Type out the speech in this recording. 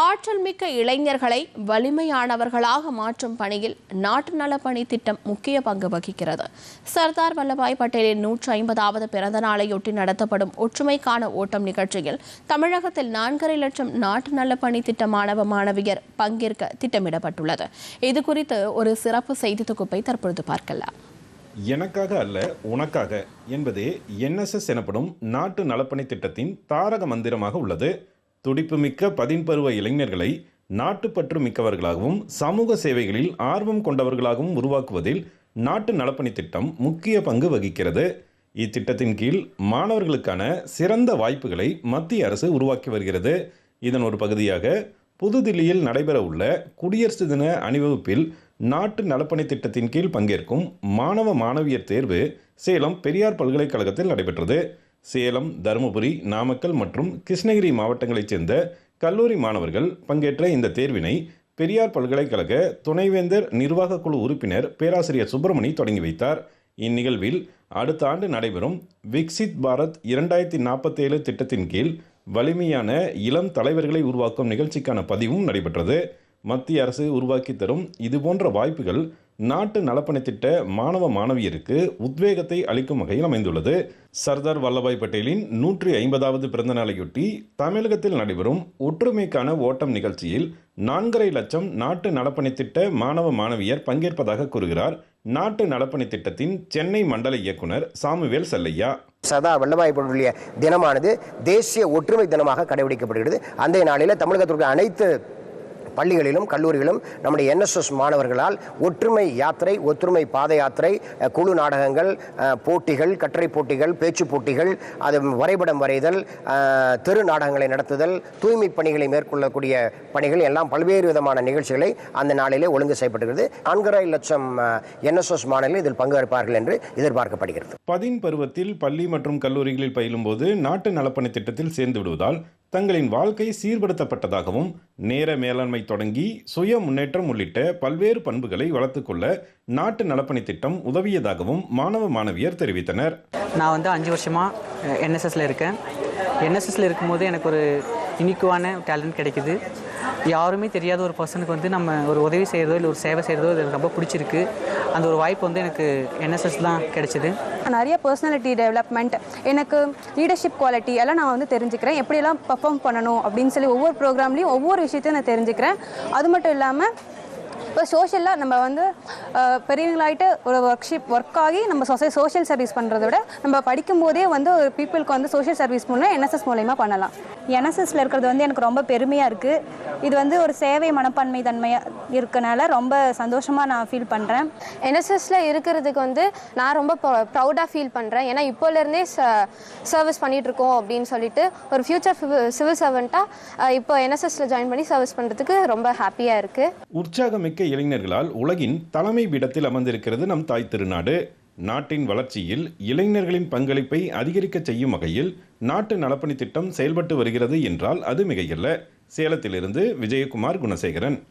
ஆற்றல் மிக்க இளைஞர்களை வலிமையானவர்களாக மாற்றும் பணியில் நாட்டு நலப்பணி திட்டம் முக்கிய பங்கு வகிக்கிறது. சர்தார் வல்லபாய் பட்டேலின் நூற்றி ஐம்பதாவது பிறந்த நாளையொட்டி நடத்தப்படும் ஒற்றுமைக்கான ஓட்டம் நிகழ்ச்சியில் தமிழகத்தில் நான்கரை லட்சம் நாட்டு நலப்பணி திட்ட மாணவ மாணவியர் பங்கேற்க திட்டமிடப்பட்டுள்ளது. இது குறித்து ஒரு சிறப்பு செய்தி தொகுப்பை தற்பொழுது பார்க்கலாம். எனக்காக அல்ல உனக்காக என்பதே என்எஸ்எஸ் எனப்படும் நாட்டு நலப்பணி திட்டத்தின் தாரக மந்திரமாக உள்ளது. துடிப்புமிக்க பதின்பருவ இளைஞர்களை நாட்டுப்பற்று மிக்கவர்களாகவும் சமூக சேவைகளில் ஆர்வம் கொண்டவர்களாகவும் உருவாக்குவதில் நாட்டு நலப்பணி திட்டம் முக்கிய பங்கு வகிக்கிறது. இத்திட்டத்தின் கீழ் மாணவர்களுக்கான சிறந்த வாய்ப்புகளை மத்திய அரசு உருவாக்கி வருகிறது. இதன் ஒரு பகுதியாக புதுதில்லியில் நடைபெறவுள்ள குடியரசு தின அணிவகுப்பில் நாட்டு நலப்பணி திட்டத்தின் கீழ் பங்கேற்கும் மாணவ மாணவியர் தேர்வு சேலம் பெரியார் பல்கலைக்கழகத்தில் நடைபெற்றது. சேலம் தருமபுரி நாமக்கல் மற்றும் கிருஷ்ணகிரி மாவட்டங்களைச் சேர்ந்த கல்லூரி மாணவர்கள் பங்கேற்ற இந்த தேர்வினை பெரியார் பல்கலைக்கழக துணைவேந்தர் நிர்வாகக் குழு உறுப்பினர் பேராசிரியர் சுப்பிரமணி தொடங்கி வைத்தார். இந்நிகழ்வில் அடுத்த ஆண்டு நடைபெறும் விக்சித் பாரத் இரண்டாயிரத்தி நாற்பத்தேழு திட்டத்தின் கீழ் வலிமையான இளம் தலைவர்களை உருவாக்கும் நிகழ்ச்சிக்கான பதிவும் நடைபெற்றது. மத்திய அரசு உருவாக்கி தரும் இதுபோன்ற வாய்ப்புகள் நாட்டு நலப்பணி திட்ட மாணவ மாணவியருக்கு உத்வேகத்தை அளிக்கும் வகையில் அமைந்துள்ளது. சர்தார் வல்லபாய் பட்டேலின் நூற்றி ஐம்பதாவது பிறந்த நாளையொட்டி தமிழகத்தில் நடைபெறும் ஒற்றுமைக்கான ஓட்டம் நிகழ்ச்சியில் நான்கரை லட்சம் நாட்டு நலப்பணித்திட்ட மாணவ மாணவியர் பங்கேற்பதாக கூறுகிறார். நாட்டு நலப்பணி திட்டத்தின் சென்னை மண்டல இயக்குனர் சாமுவேல் செல்லையா. சர்தார் வல்லபாய் பட்டேலுடைய தினமானது தேசிய ஒற்றுமை தினமாக கடைபிடிக்கப்படுகிறது. அந்த நாளில் தமிழகத்திற்கு அனைத்து பள்ளிகளிலும் கல்லூரிகளும் நம்முடைய என்எஸ்எஸ் மாணவர்களால் ஒற்றுமை யாத்திரை ஒற்றுமை பாத யாத்திரை குழு நாடகங்கள் போட்டிகள் கட்டுரை போட்டிகள் பேச்சு போட்டிகள் அது வரைபடம் வரைதல் தெரு நாடகங்களை நடத்துதல் தூய்மை பணிகளை மேற்கொள்ளக்கூடிய பணிகள் எல்லாம் பல்வேறு விதமான நிகழ்ச்சிகளை அந்த நாளிலே ஒழுங்கு செய்யப்படுகிறது நான்கரை லட்சம் என்எஸ்எஸ் மாணவர்கள் இதில் பங்கேற்பார்கள் என்று எதிர்பார்க்கப்படுகிறது. பதின் பருவத்தில் பள்ளி மற்றும் கல்லூரிகளில் பயிலும் போது நாட்டு நலப்பணி திட்டத்தில் சேர்ந்து விடுவதால் தங்களின் வாழ்க்கை சீர்படுத்தப்பட்டதாகவும் நேர மேலாண்மை தொடங்கி சுய முன்னேற்றம் உள்ளிட்ட பல்வேறு பண்புகளை வளர்த்துக்கொள்ள நாட்டு நலப்பணி திட்டம் உதவியதாகவும் மாணவ மாணவியர் தெரிவித்தனர். நான் வந்து அஞ்சு வருஷமாக என்எஸ்எஸ்ல இருக்கேன். என்எஸ்எஸ்ல இருக்கும்போது எனக்கு ஒரு யூனிக்குவான டேலண்ட் கிடைக்குது. யாருமே தெரியாத ஒரு பர்சனுக்கு வந்து நம்ம ஒரு உதவி செய்கிறதோ இல்லை ஒரு சேவை செய்கிறதோ இது எனக்கு ரொம்ப பிடிச்சிருக்கு. அந்த ஒரு வாய்ப்பு வந்து எனக்கு என்எஸ்எஸ் தான் கிடைச்சிது. நிறைய பர்சனாலிட்டி டெவலப்மெண்ட் எனக்கு லீடர்ஷிப் குவாலிட்டி எல்லாம் நான் வந்து தெரிஞ்சுக்கிறேன். எப்படியெல்லாம் பர்ஃபார்ம் பண்ணணும் அப்படின்னு சொல்லி ஒவ்வொரு ப்ரோக்ராம்லேயும் ஒவ்வொரு விஷயத்தையும் நான் தெரிஞ்சுக்கிறேன். அது மட்டும் இல்லாமல் இப்போ சோஷியலாக நம்ம வந்து பெரியவங்களாயிட்டு ஒரு ஒர்க்ஷிப் ஒர்க் ஆகி நம்ம சொசை சோஷியல் சர்வீஸ் பண்ணுறத விட நம்ம படிக்கும் போதே வந்து ஒரு பீப்புளுக்கு வந்து சோஷியல் சர்வீஸ் மூலம் என்எஸ்எஸ் மூலயமா பண்ணலாம். என்எஸ்எஸ்ல இருக்கிறது வந்து எனக்கு ரொம்ப பெருமையாக இருக்குது இது வந்து ஒரு சேவை மனப்பான்மை தன்மையாக இருக்கனால ரொம்ப சந்தோஷமாக நான் ஃபீல் பண்ணுறேன் என்எஸ்எஸ்ல இருக்கிறதுக்கு வந்து நான் ரொம்ப ப்ரௌடாக ஃபீல் பண்ணுறேன் ஏன்னா இப்போலேருந்தே சர்வீஸ் பண்ணிட்டு இருக்கோம் அப்படின்னு சொல்லிட்டு ஒரு ஃபியூச்சர் சிவில் சர்வெண்ட்டாக இப்போ என்எஸ்எஸ்ல ஜாயின் பண்ணி சர்வீஸ் பண்ணுறதுக்கு ரொம்ப ஹாப்பியாக இருக்குது உற்சாகமிக்க இளைஞர்களால் உலகின் தலைமை பீடத்தில் அமர்ந்திருக்கிறது நம் தாய் திருநாடு. நாட்டின் வளர்ச்சியில் இளைஞர்களின் பங்களிப்பை அதிகரிக்க செய்யும் வகையில் நாட்டு நலப்பணி திட்டம் செயல்பட்டு வருகிறது என்றால் அது மிகையல்ல. சேலத்திலிருந்து விஜயகுமார் குணசேகரன்.